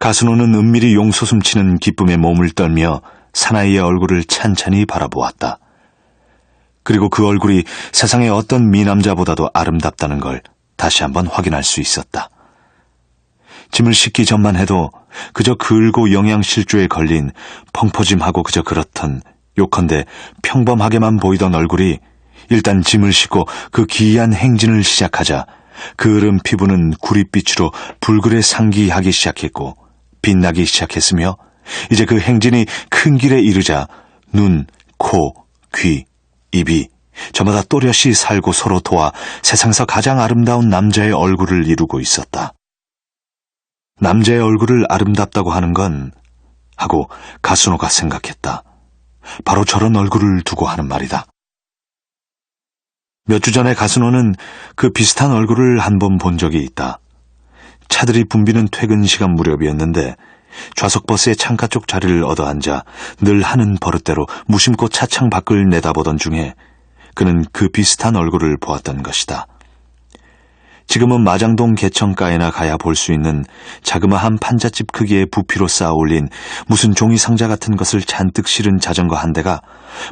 가스노는 은밀히 용솟음치는 기쁨에 몸을 떨며 사나이의 얼굴을 찬찬히 바라보았다. 그리고 그 얼굴이 세상의 어떤 미남자보다도 아름답다는 걸 다시 한번 확인할 수 있었다. 짐을 싣기 전만 해도 그저 글고 영양실조에 걸린 펑퍼짐하고 그저 그렇던 요컨대 평범하게만 보이던 얼굴이 일단 짐을 싣고 그 기이한 행진을 시작하자 그 흐른 피부는 구릿빛으로 불그레 상기하기 시작했고 빛나기 시작했으며 이제 그 행진이 큰 길에 이르자 눈, 코, 귀, 입이 저마다 또렷이 살고 서로 도와 세상에서 가장 아름다운 남자의 얼굴을 이루고 있었다. 남자의 얼굴을 아름답다고 하는 건 하고 가스노가 생각했다. 바로 저런 얼굴을 두고 하는 말이다. 몇 주 전에 가스노는 그 비슷한 얼굴을 한 번 본 적이 있다. 차들이 붐비는 퇴근 시간 무렵이었는데 좌석 버스의 창가 쪽 자리를 얻어 앉아 늘 하는 버릇대로 무심코 차창 밖을 내다보던 중에 그는 그 비슷한 얼굴을 보았던 것이다. 지금은 마장동 개천가에나 가야 볼 수 있는 자그마한 판잣집 크기의 부피로 쌓아 올린 무슨 종이 상자 같은 것을 잔뜩 실은 자전거 한 대가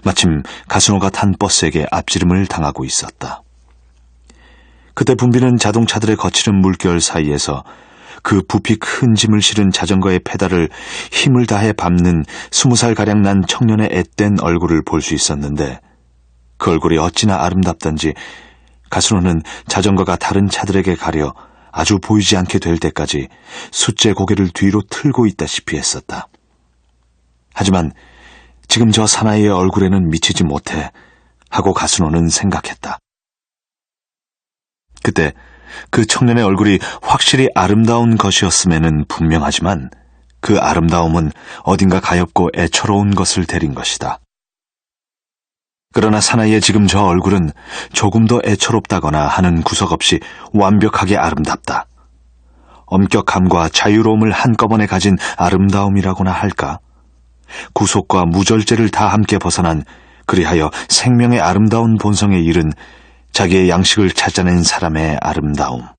마침 가스노가 탄 버스에게 앞지름을 당하고 있었다. 그때 붐비는 자동차들의 거칠은 물결 사이에서 그 부피 큰 짐을 실은 자전거의 페달을 힘을 다해 밟는 스무 살가량 난 청년의 앳된 얼굴을 볼 수 있었는데 그 얼굴이 어찌나 아름답던지 가수노는 자전거가 다른 차들에게 가려 아주 보이지 않게 될 때까지 숫제 고개를 뒤로 틀고 있다시피 했었다. 하지만 지금 저 사나이의 얼굴에는 미치지 못해 하고 가수노는 생각했다. 그때 그 청년의 얼굴이 확실히 아름다운 것이었음에는 분명하지만 그 아름다움은 어딘가 가엽고 애처로운 것을 데린 것이다. 그러나 사나이의 지금 저 얼굴은 조금 더 애처롭다거나 하는 구석 없이 완벽하게 아름답다. 엄격함과 자유로움을 한꺼번에 가진 아름다움이라고나 할까? 구속과 무절제를 다 함께 벗어난 그리하여 생명의 아름다운 본성에 이른 자기의 양식을 찾아낸 사람의 아름다움.